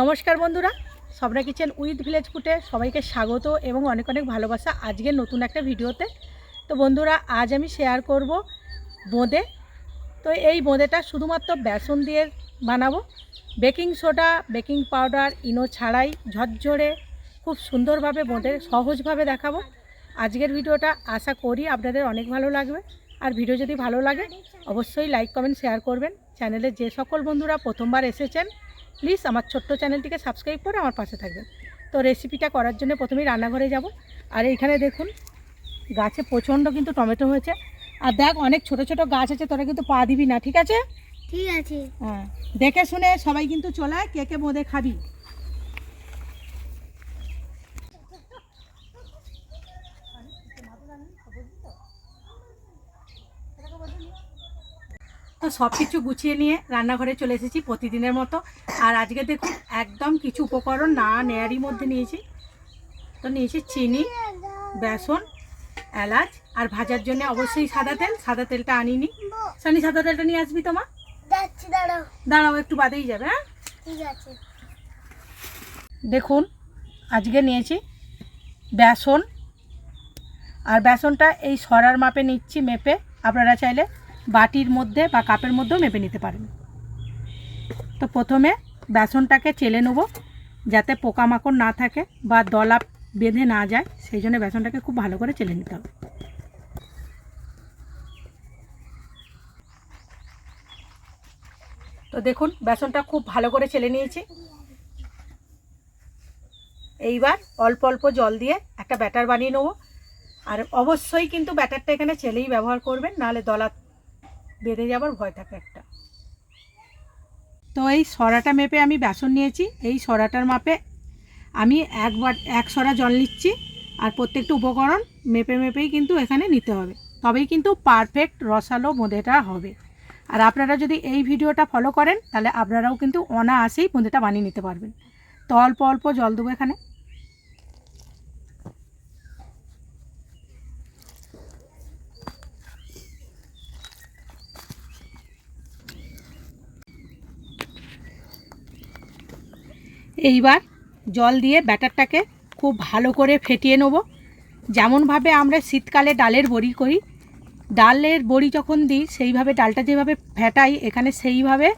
নমস্কার বন্ধুরা সবরা kitchen with village ফুটে সবাইকে স্বাগত এবং অনেক অনেক ভালোবাসা আজকের নতুন একটা ভিডিওতে। তো বন্ধুরা, আজ আমি শেয়ার করব বোঁদে। তো এই বোঁদেটা শুধুমাত্র বেসন দিয়ে বানাবো। Baking soda, baking powder, Eno ছাড়াই ঝরঝরে খুব সুন্দরভাবে বোঁদে সহজভাবে দেখাবো। আজকের ভিডিওটা আশা করি আপনাদের অনেক ভালো লাগবে। আর ভিডিও যদি ভালো লাগে, অবশ্যই লাইক কমেন্ট শেয়ার করবেন। চ্যানেলে যে সকল বন্ধুরা প্রথমবার এসেছেন প্লিজ আমার ছোট্ট চ্যানেলটিকে সাবস্ক্রাইব করে আমার পাশে থাকবেন। তো রেসিপিটা করার জন্য প্রথমেই রান্নাঘরে যাব। আর এইখানে দেখুন গাছে প্রচণ্ড কিন্তু টমেটো হয়েছে। আর দেখ অনেক ছোট ছোট গাছ আছে তোরা কিন্তু পা দিবি না ঠিক আছে? ঠিক আছে। হ্যাঁ দেখে শুনে সবাই কিন্তু চলে আয়, কে কে বোঁদে খাবি। তো সব কিছু গুছিয়ে নিয়ে রান্নাঘরে চলে এসেছি প্রতিদিনের মতো। আর আজকে দেখুন একদম কিছু উপকরণ না নেয়ারই মধ্যে নিয়েছি। তো নিয়েছি চিনি বেসন এলাচ আর ভাজার জন্য অবশ্যই সাদা তেল। সাদা তেলটা আনিনি। সানি সাদা তেলটা নিয়ে আসবি তোমা দাঁড়াও। দাঁড়াও একটু বাদেই যাবে হ্যাঁ? ঠিক আছে। দেখুন আজকে নিয়েছি বেসন। আর বেসনটা এই সরার মাপে নিচ্ছি মেপে। আপনারা চাইলে বাটির মধ্যে বা কাপের মধ্যেও মেপে নিতে পারেন। তো প্রথমে বেসনটাকে চেলে নেব যাতে পোকামাকড় না থাকে বা দলা বেঁধে না যায়, সেই জন্য বেসনটাকে খুব ভালো করে চেলে নিতে হবে। তো দেখুন, বেসনটা খুব ভালো করে চেলে নিয়েছি। এইবার অল্প অল্প জল দিয়ে একটা ব্যাটার বানিয়ে নেব। আর অবশ্যই কিন্তু ব্যাটারটা এখানে চেলেই ব্যবহার করবেন, নাহলে দলা বেঁধে যাবার ভয় থাকে একটা। তো এই সরাটা মেপে আমি বেসন নিয়েছি, এই সরাটার মাপে আমি একবার এক সরা জল নিচ্ছি আর প্রত্যেকটা উপকরণ মেপে মেপেই কিন্তু এখানে নিতে হবে। তবেই কিন্তু পারফেক্ট রসালো বোঁদেটা হবে। আর আপনারা যদি এই ভিডিওটা ফলো করেন, তাহলে আপনারাও কিন্তু অনায়াসেই বোঁদেটা বানিয়ে নিতে পারবেন। তো অল্প অল্প জল দেবো এখানে। এইবার জল দিয়ে ব্যাটারটাকে খুব ভালো করে ফেটিয়ে নেব। যেমনভাবে আমরা শীতকালে ডালের বড়ি করি ডালের বড়ি যখন দিই সেইভাবে ডালটা যেভাবে ফেটাই এখানে সেইভাবে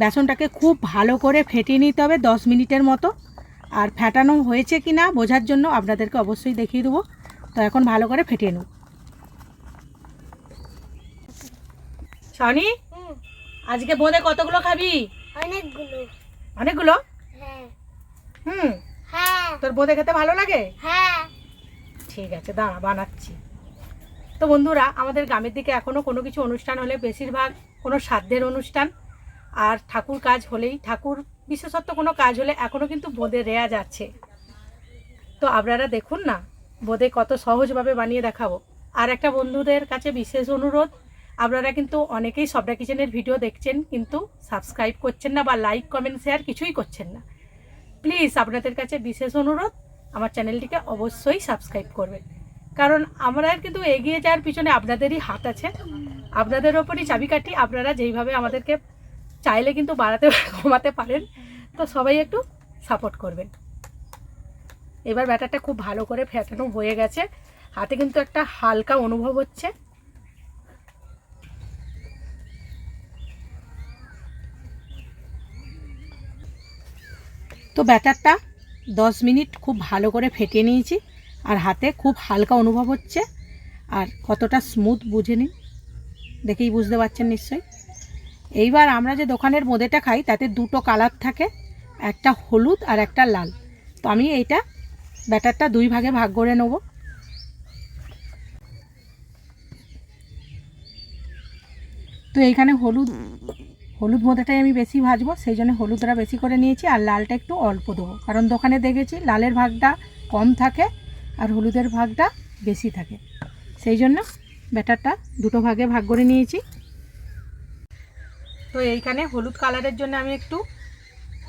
বেসনটাকে খুব ভালো করে ফেটিয়ে নিতে হবে দশ মিনিটের মতো। আর ফেটানো হয়েছে কি না বোঝার জন্য আপনাদেরকে অবশ্যই দেখিয়ে দেবো। তো এখন ভালো করে ফেটিয়ে নেব। সনি আজকে বোঁদে কতগুলো খাবি? অনেকগুলো। অনেকগুলো? হ্যাঁ। হুম। হ্যাঁ। তোর বোঁদে খেতে ভালো লাগে? হ্যাঁ। ঠিক আছে দাঁড়া বানাচ্ছি। তো বন্ধুরা আমাদের গ্রামের দিকে এখনও কোনো কিছু অনুষ্ঠান হলে বেশিরভাগ কোনো সাধ্যের অনুষ্ঠান আর ঠাকুর কাজ হলেই ঠাকুর বিশেষত্ব কোনো কাজ হলে এখনও কিন্তু বোঁদে রেয়াজ আছে তো আপনারা দেখুন না বোঁদে কত সহজভাবে বানিয়ে দেখাবো। আর একটা বন্ধুদের কাছে বিশেষ অনুরোধ আপনারা কিন্তু অনেকেই সবটা কিচেনের ভিডিও দেখছেন কিন্তু সাবস্ক্রাইব করছেন না বা লাইক কমেন্ট শেয়ার কিছুই করছেন না। প্লিজ আপনাদের কাছে বিশেষ অনুরোধ, আমার চ্যানেলটিকে অবশ্যই সাবস্ক্রাইব করবেন। কারণ আমরা কিন্তু এগিয়ে যাওয়ার পিছনে আপনাদেরই হাত আছে। আপনাদের ওপরই চাবিকাঠি আপনারা যেইভাবে আমাদেরকে চাইলে কিন্তু বাড়াতে কমাতে পারেন, তো সবাই একটু সাপোর্ট করবেন। এবার ব্যাটারটা খুব ভালো করে ফেটানো হয়ে গেছে। হাতে কিন্তু একটা হালকা অনুভব হচ্ছে। তো ব্যাটারটা দশ মিনিট খুব ভালো করে ফেটিয়ে নিয়েছি আর হাতে খুব হালকা অনুভব হচ্ছে আর কতটা স্মুথ বুঝে নিন। দেখেই বুঝতে পারছেন নিশ্চয়ই। এইবার আমরা যে দোকানের বোঁদেটা খাই, তাতে দুটো কালার থাকে, একটা হলুদ আর একটা লাল। তো আমি এইটা ব্যাটারটা দুই ভাগে ভাগ করে নেব। তো এইখানে হলুদ হলুদ বোঁদাটাই আমি বেশি ভাজবো, সেই জন্য হলুদটা বেশি করে নিয়েছি আর লালটা একটু অল্প দেবো। কারণ দোকানে দেখেছি লালের ভাগটা কম থাকে আর হলুদের ভাগটা বেশি থাকে। সেই জন্য ব্যাটারটা দুটো ভাগে ভাগ করে নিয়েছি। তো এইখানে হলুদ কালারের জন্য আমি একটু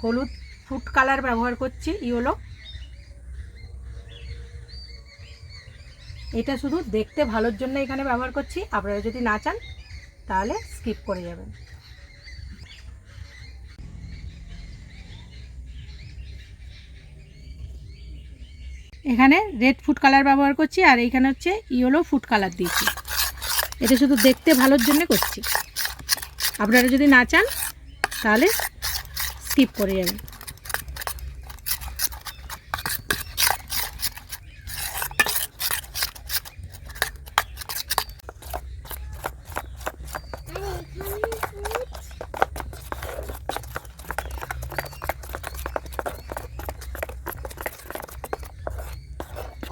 হলুদ ফুড কালার ব্যবহার করছি, ইয়েলো। এটা শুধু দেখতে ভালোর জন্য এখানে ব্যবহার করছি, আপনারা যদি না চান তাহলে স্কিপ করে যাবেন। এখানে রেড ফুড কালার ব্যবহার করছি আর এইখানে হচ্ছে ইয়েলো ফুড কালার দিয়েছি। এটা শুধু দেখতে ভালোর জন্য করছি। আপনারা যদি না চান, তাহলে স্কিপ করে যাবেন।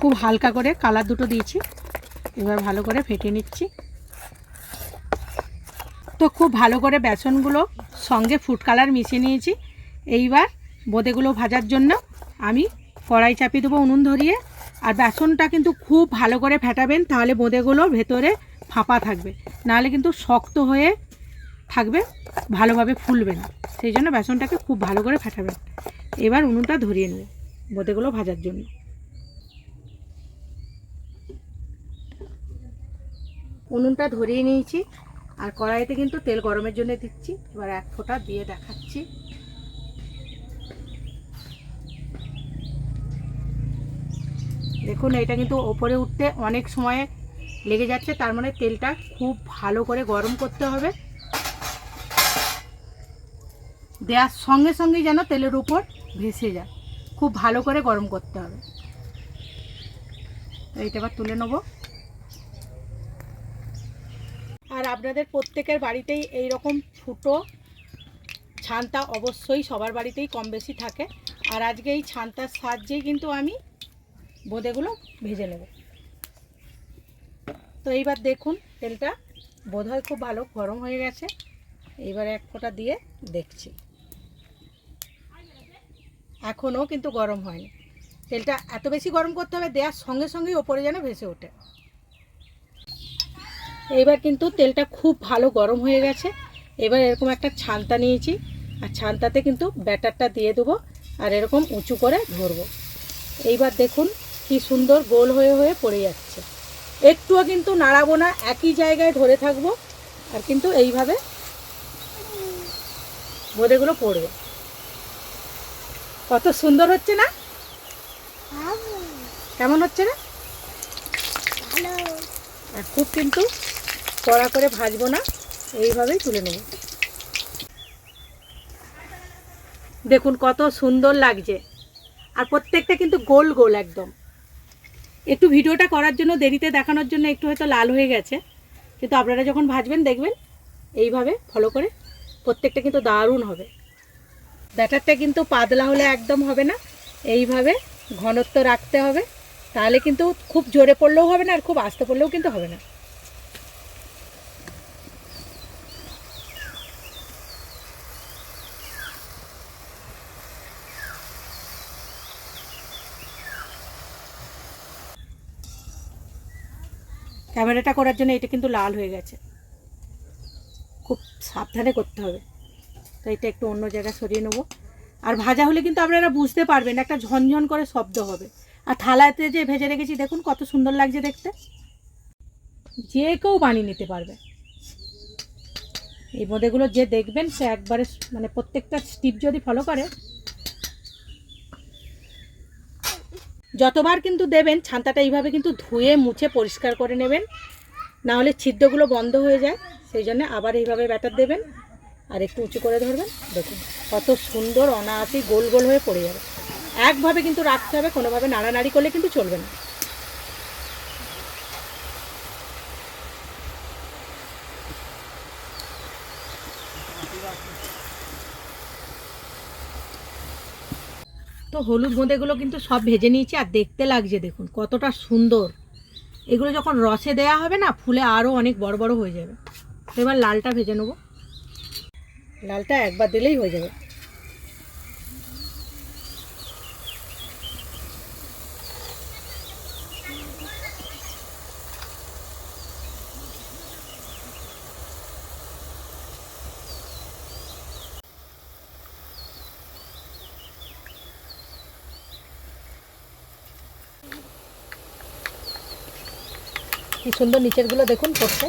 খুব হালকা করে কালার দুটো দিয়েছি। এবার ভালো করে ফেটে নিচ্ছি। তো খুব ভালো করে বেসনগুলো সঙ্গে ফুড কালার মিশিয়ে নিয়েছি। এইবার বোঁদেগুলো ভাজার জন্য আমি কড়াই চাপিয়ে দেবো উনুন ধরিয়ে। আর বেসনটা কিন্তু খুব ভালো করে ফেটাবেন, তাহলে বোঁদেগুলো ভেতরে ফাঁপা থাকবে। নাহলে কিন্তু শক্ত হয়ে থাকবে, ভালোভাবে ফুলবে না। সেই জন্য বেসনটাকে খুব ভালো করে ফেটাবেন। এবার উনুনটা ধরিয়ে নেব বোঁদেগুলো ভাজার জন্য। উনুনটা ধরিয়ে নিয়েছি, আর কড়াইতে কিন্তু তেল গরমের জন্য দিচ্ছি। এবার এক ফোঁটা দিয়ে দেখাচ্ছি। দেখুন, এটা কিন্তু ওপরে উঠতে অনেক সময় লেগে যাচ্ছে, তার মানে তেলটা খুব ভালো করে গরম করতে হবে। দেওয়ার সঙ্গে সঙ্গেই যেন তেলের উপর ভেসে যায়। খুব ভালো করে গরম করতে হবে। এইটা এবার তুলে নেব আর আপনাদের প্রত্যেকের বাড়িতেই এই রকম ফুটো ছান্তা অবশ্যই সবার বাড়িতেই কম বেশি থাকে। আর আজকে এই ছান্তার সাহায্যেই কিন্তু আমি বোঁদেগুলো ভেজে নেব। তো এইবার দেখুন, তেলটা বোধহয় খুব ভালো গরম হয়ে গেছে। এইবার এক ফোঁটা দিয়ে দেখছি। এখনও কিন্তু গরম হয়নি। তেলটা এত বেশি গরম করতে হবে, দেওয়ার সঙ্গে সঙ্গেই ওপরে যেন ভেসে ওঠে। এবার কিন্তু তেলটা খুব ভালো গরম হয়ে গেছে। এবার এরকম একটা ছান্তা নিয়েছি। আর ছান্তাতে কিন্তু ব্যাটারটা দিয়ে দেবো আর এরকম উঁচু করে ধরবো। এইবার দেখুন কি সুন্দর গোল হয়ে হয়ে পড়ে যাচ্ছে। একটুও কিন্তু নাড়াবো না একই জায়গায় ধরে থাকব আর কিন্তু এইভাবে বোঁদেগুলো পড়বে। কত সুন্দর হচ্ছে না? কেমন হচ্ছে না? আর খুব কিন্তু কড়া করে ভাজবো না, এইভাবেই তুলে নেব। দেখুন কত সুন্দর লাগছে। আর প্রত্যেকটা কিন্তু গোল গোল একদম। একটু ভিডিওটা করার জন্য, দেরিতে দেখানোর জন্য একটু হয়তো লাল হয়ে গেছে। কিন্তু আপনারা যখন ভাজবেন, দেখবেন এইভাবে ফলো করে প্রত্যেকটা কিন্তু দারুণ হবে। ব্যাটারটা কিন্তু পাতলা হলে একদম হবে না। এইভাবে ঘনত্ব রাখতে হবে। তাহলে কিন্তু খুব জোরে পড়লেও হবে না আর খুব আস্তে পড়লেও কিন্তু হবে না। ক্যামেরাটা করার জন্য এটা কিন্তু লাল হয়ে গেছে। খুব সাবধানে করতে হবে। তো এটা একটু অন্য জায়গায় সরিয়ে নেব। আর ভাজা হলে কিন্তু আপনারা বুঝতে পারবেন, একটা ঝনঝন করে শব্দ হবে। আর থালাতে যে ভেজে রেখেছি, দেখুন কত সুন্দর লাগছে দেখতে। যে কেউ বানিয়ে নিতে পারবে। এই বোঁদেগুলো যে দেখবেন, সে একবারে মানে প্রত্যেকটা স্টিপ যদি ফলো করে যতবার কিন্তু দেবেন, ছান্তাটা এইভাবে কিন্তু ধুয়ে, মুছে, পরিষ্কার করে নেবেন। না হলে ছিদ্রগুলো বন্ধ হয়ে যায়, সেই জন্য আবার এইভাবে ব্যাটার দেবেন আর একটু উঁচু করে ধরবেন। দেখুন, কত সুন্দর, অনায়াসেই গোল গোল হয়ে পড়ে যাবে। একভাবে কিন্তু রাখতে হবে, কোনোভাবে নাড়ানাড়ি করলে কিন্তু চলবে না। তো হলুদ গোঁদেগুলো কিন্তু সব ভেজে নিয়েছি আর দেখতে লাগছে, দেখুন, কতটা সুন্দর। এগুলো যখন রসে দেয়া হবে না, ফুলে আরও অনেক বড় বড় হয়ে যাবে। এবার লালটা ভেজে নেব। লালটা একবার দিলেই হয়ে যাবে। কি সুন্দর নিচেরগুলো দেখুন করতে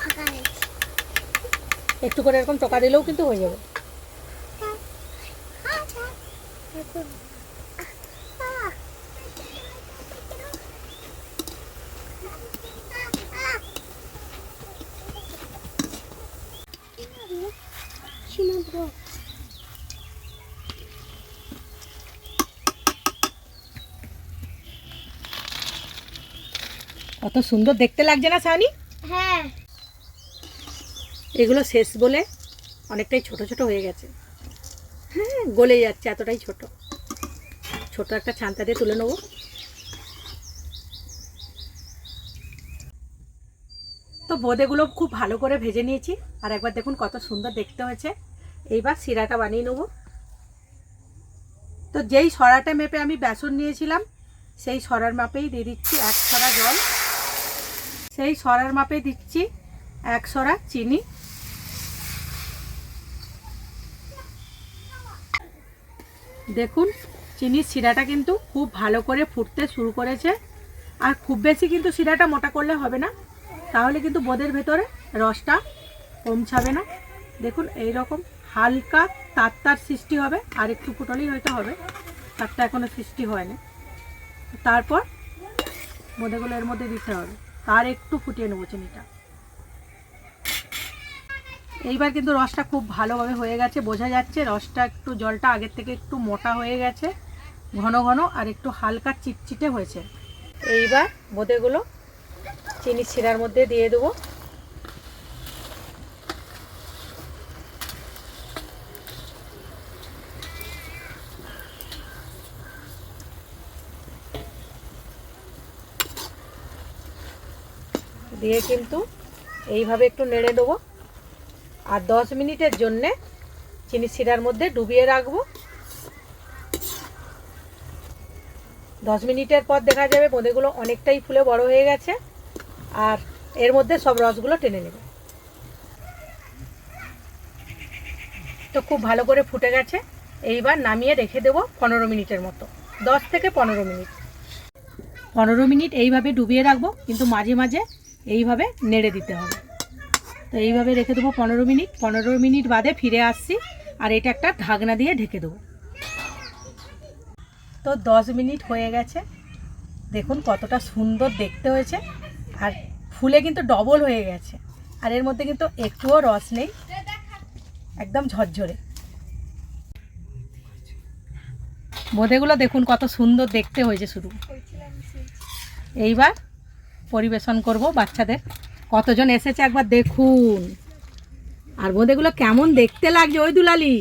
ফাঁকা রয়েছে। একটু করে এরকম চকা দিলেও কিন্তু হয়ে যাবে। এখন কত সুন্দর দেখতে লাগছে না সানি? হ্যাঁ। এগুলো শেষ বলে অনেকটাই ছোট ছোট হয়ে গেছে। হ্যাঁ গলে যাচ্ছে এতটাই ছোট। ছোট একটা ছান্তা দিয়ে তুলে নেব। তো বোঁদেগুলো খুব ভালো করে ভেজে নিয়েছি। আর একবার দেখুন কত সুন্দর দেখতে হয়েছে। এইবার শিরাটা বানিয়ে নেব। তো যেই সরাটা মেপে আমি বেসন নিয়েছিলাম সেই সরার মাপেই দিয়ে দিচ্ছি এক সরা জল। সেই সরার মাপেই দিচ্ছি এক সরা চিনি। দেখুন, চিনির শিরাটা কিন্তু খুব ভালো করে ফুটতে শুরু করেছে। আর খুব বেশি কিন্তু শিরাটা মোটা করলে হবে না। তাহলে কিন্তু বোদের ভেতরে রসটা পৌঁছাবে না। দেখুন এই রকম হালকা তার সৃষ্টি হবে। আর একটু ফুটলেই হয়তো হবে। তারটা এখনও সৃষ্টি হয়নি। তারপর বোঁদেগুলো এর মধ্যে দিতে হবে। তার একটু ফুটিয়ে নেব চিনিটা। এইবার কিন্তু রসটা খুব ভালোভাবে হয়ে গেছে, বোঝা যাচ্ছে রসটা একটু জলটা আগের থেকে একটু মোটা হয়ে গেছে, ঘন ঘন আর একটু হালকা চিটচিটে হয়েছে। এইবার বোঁদেগুলো চিনি ছিঁড়ার মধ্যে দিয়ে দেবো। দিয়ে কিন্তু এইভাবে একটু নেড়ে দেবো। আর দশ মিনিটের জন্যে চিনি শিরার মধ্যে ডুবিয়ে রাখব। দশ মিনিটের পর দেখা যাবে বোঁদেগুলো অনেকটাই ফুলে বড় হয়ে গেছে। আর এর মধ্যে সব রসগুলো টেনে নেবে। তো খুব ভালো করে ফুটে গেছে। এইবার নামিয়ে রেখে দেবো পনেরো মিনিটের মতো। দশ থেকে পনেরো মিনিট। পনেরো মিনিট এইভাবে ডুবিয়ে রাখব, কিন্তু মাঝে মাঝে এইভাবে নেড়ে দিতে হবে। তো এইভাবে রেখে দেবো পনেরো মিনিট। পনেরো মিনিট বাদে ফিরে আসছি আর এটা একটা ঢাকনা দিয়ে ঢেকে দেবো। তো দশ মিনিট হয়ে গেছে। দেখুন কতটা সুন্দর দেখতে হয়েছে। আর ফুলে কিন্তু ডবল হয়ে গেছে। আর এর মধ্যে কিন্তু একটুও রস নেই। একদম ঝরঝরে। বোঁদেগুলো দেখুন কত সুন্দর দেখতে হয়েছে শুধু। এইবার পরিবেশন করব বাচ্চাদের। কতজন এসেছে একবার দেখুন। আর বোঁদেগুলো কেমন দেখতে লাগছে ওই দুলালি।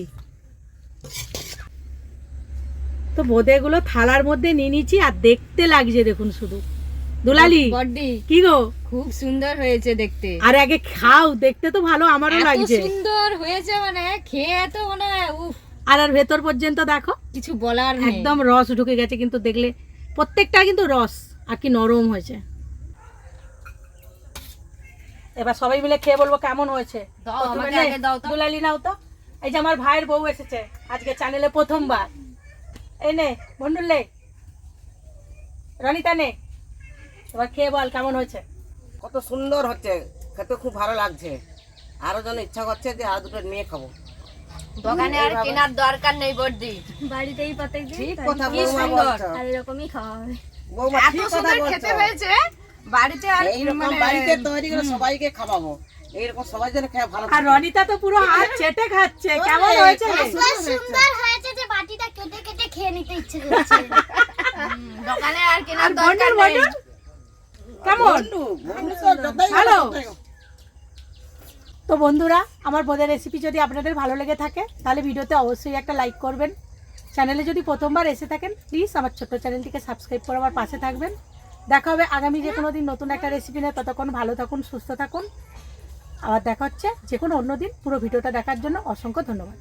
তো বোঁদেগুলো থালার মধ্যে নিয়ে নিচ্ছি আর দেখতে লাগছে দেখুন শুধু। দুলালি বড্ডি কি গো? খুব সুন্দর হয়েছে দেখতে। আর আগে খাও দেখতে তো ভালো আমারও লাগছে। সুন্দর হয়েছে মানে খেয়ে তো মানে উফ। আর আর ভেতর পর্যন্ত দেখো কিছু বলার একদম রস ঢুকে গেছে কিন্তু দেখলে প্রত্যেকটা কিন্তু রস আর কি নরম হয়েছে। এবার সবাই মিলে খেয়ে বলব কেমন হয়েছে। দাও, প্রথমে আমাকে নে, আগে দাও তো। দুলালি নাও তো। এই যে আমার ভাইয়ের বউ এসেছে আজকে চ্যানেলে প্রথমবার। এই নে ভন্ডুল নে রনিতা নে। এবার খেয়ে বল কেমন হয়েছে। কত সুন্দর হচ্ছে খেতে খুব ভালো লাগছে। আরও যেন ইচ্ছা করছে যে আর দুটো নিয়ে খাব। দোকানে আর কেনার দরকার নেই বড্ডি বাড়িতেই দিন ঠিক কথা কি বৌমা আর এরকমই খাওয়া হবে। বৌমা ঠিক কথা বলছো খেতে হয়েছে। বাড়িতে আর এইরকম মানে বাড়িতে তৈরি করে সবাইকে খাওয়াবো। এইরকম সবাই যেন খেয়ে ভালো আর রনিতা তো পুরো হাত চেটে খাচ্ছে। কেমন হয়েছে? সুন্দর হয়েছে। যে বাটিটা কেটে কেটে খেয়ে নিতে ইচ্ছে করছে। দোকানে আর কেনার দরকার নেই। কেমন? ভালো। তো বন্ধুরা আমার বোধের রেসিপি যদি আপনাদের ভালো লেগে থাকে তাহলে ভিডিওতে অবশ্যই একটা লাইক করবেন। চ্যানেলে যদি প্রথমবার এসে থাকেন প্লিজ আমার ছোট্ট চ্যানেলটিকে সাবস্ক্রাইব করে আমার পাশে থাকবেন। দেখা হবে আগামী যে কোনো দিন নতুন একটা রেসিপি নেয়। ততক্ষণ ভালো থাকুন, সুস্থ থাকুন। আবার দেখা হচ্ছে যে কোনো অন্য দিন পুরো ভিডিওটা দেখার জন্য অসংখ্য ধন্যবাদ।